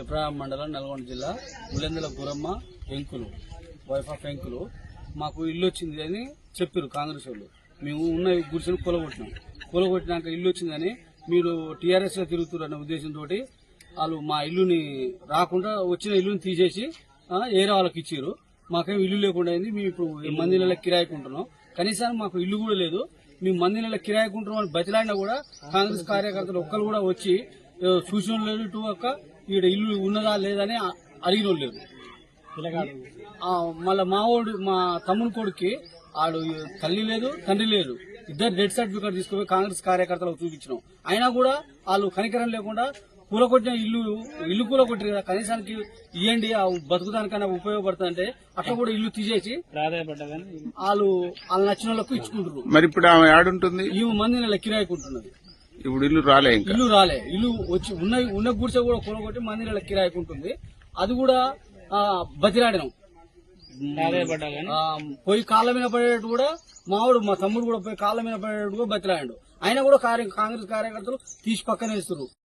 పిప్రాయం మండలం నల్గొండ జిల్లా Ulendula Guramma Venkulu wife of Venkulu. మాకు ఇల్లు వచ్చింది అని చెప్పారు కాంగ్రెస్ వాళ్ళు. మేము ఉన్న గుడిసెను కూలగొట్టినాం. కూలగొట్టినాక ఇల్లు వచ్చిందని మీరు టీఆర్ఎస్లో తిరుగుతున్నారు అనే ఉద్దేశంతో వాళ్ళు మా ఇల్లుని రాకుండా వచ్చిన ఇల్లుని తీసేసి ఏరే వాళ్ళకి ఇచ్చారు మాకేం ఇల్లు లేకుండా అయింది. మేము ఇప్పుడు మంది నెలల కిరాయికుంటున్నాం కనీసం మాకు ఇల్లు కూడా లేదు. మేము మంది నెలల కిరాయికుంటున్నాం అని బతిలాడినా కూడా కాంగ్రెస్ కార్యకర్తలు ఒక్కరు కూడా వచ్చి సూచనలు చూసిన లేదు ఒక్క ఈడ ఇల్లు ఉన్నదా లేదని అడిగిన లేరు. ఆ, మళ్ళా మా వాడు మా తమ్ముని కొడుక్కి ఆడు తల్లి లేదు తండ్రి లేదు ఇద్దరు డెత్ సర్టిఫికేట్ తీసుకుపోయి కాంగ్రెస్ కార్యకర్తలకు చూపించినాం. అయినా కూడా వాళ్ళు కనికరం లేకుండా కూలకొట్టిన ఇల్లు ఇల్లు కూలకొట్టారు కదా కనీసానికి ఇవ్వండి ఆ బతుకుదానికైనా ఉపయోగపడుతుందంటే అట్లా కూడా ఇల్లు తీసేసి వాళ్ళు వాళ్ళు నచ్చిన వాళ్ళకు ఇచ్చుకుంటారు మరి ఇప్పుడు ఆమె ఆడుంటుంది ఈ మంది నెల కిరాయికుంటున్నది ఇప్పుడు ఇల్లు రాలే ఇంకా. ఇల్లు రాలే. ఇల్లు వచ్చి ఉన్న ఉన్న గుడిసె కూడా కూలగొట్టి మంది నెల కిరాయికుంటుంది అది కూడా ఆ, పోయి కాళ్ళ మీద పడేటట్టు కూడా మావాడు మా తమ్ముడు కూడా పోయి కాళ్ళ మీద పడేటట్టు కూడా బతిలాడాడు. అయినా కూడా కాంగ్రెస్ కార్యకర్తలు తీసి పక్కన వేస్తారు